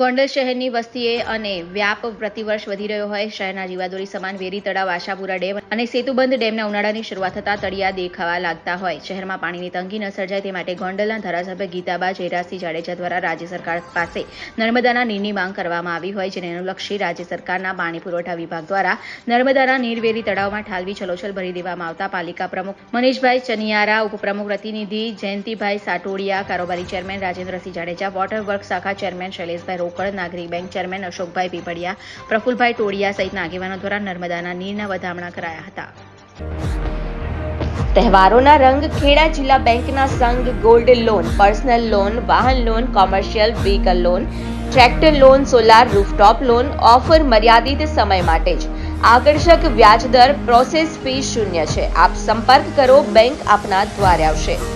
ગોંડલ શહેરની વસ્તીએ અને વ્યાપ પ્રતિવર્ષ વધી રહ્યો હોય, શહેરના જીવાદોરી સમાન વેરી તળાવ આશાપુરા ડેમ અને સેતુબંધ ડેમના ઉનાળાની શરૂઆત થતાં તળિયા દેખાવા લાગતા હોય. શહેરમાં પાણીની તંગી ન સર્જાય તે માટે ગોંડલના ધારાસભ્ય ગીતાબા જયરાજસિંહ જાડેજા દ્વારા રાજ્ય સરકાર પાસે નર્મદાના નીરની માંગ કરવામાં આવી હોય, જેને અનુલક્ષી રાજ્ય સરકારના પાણી પુરવઠા વિભાગ દ્વારા નર્મદાના નીર વેરી તળાવમાં ઠાલવી છલોછલ ભરી દેવામાં આવતા પાલિકા પ્રમુખ મનીષભાઈ ચનિયારા, ઉપપ્રમુખ પ્રતિનિધિ જયંતિભાઈ સાટોડિયા, કારોબારી chairman Rajendrasinh Jadeja, water work શાખા ચેરમેન શૈલેષભાઈ રોકડ નાગરિક બેંક ચેરમેન અશોકભાઈ પીપળિયા, પ્રફુલભાઈ ટોડિયા સહિતના આગેવાનો દ્વારા નર્મદાના નીરના વધામણા કરાયા હતા. તહેવારોના રંગ ખેડા જિલ્લા બેંકના સંઘ ગોલ્ડ લોન, પર્સનલ લોન, વાહન loan, commercial vehicle loan, tractor loan, solar rooftop loan, offer મર્યાદિત સમય માટે જ. આકર્ષક વ્યાજ દર પ્રોસેસ ફી શૂન્ય છે. આપ સંપર્ક કરો, બેંક આપના દ્વારે આવશે.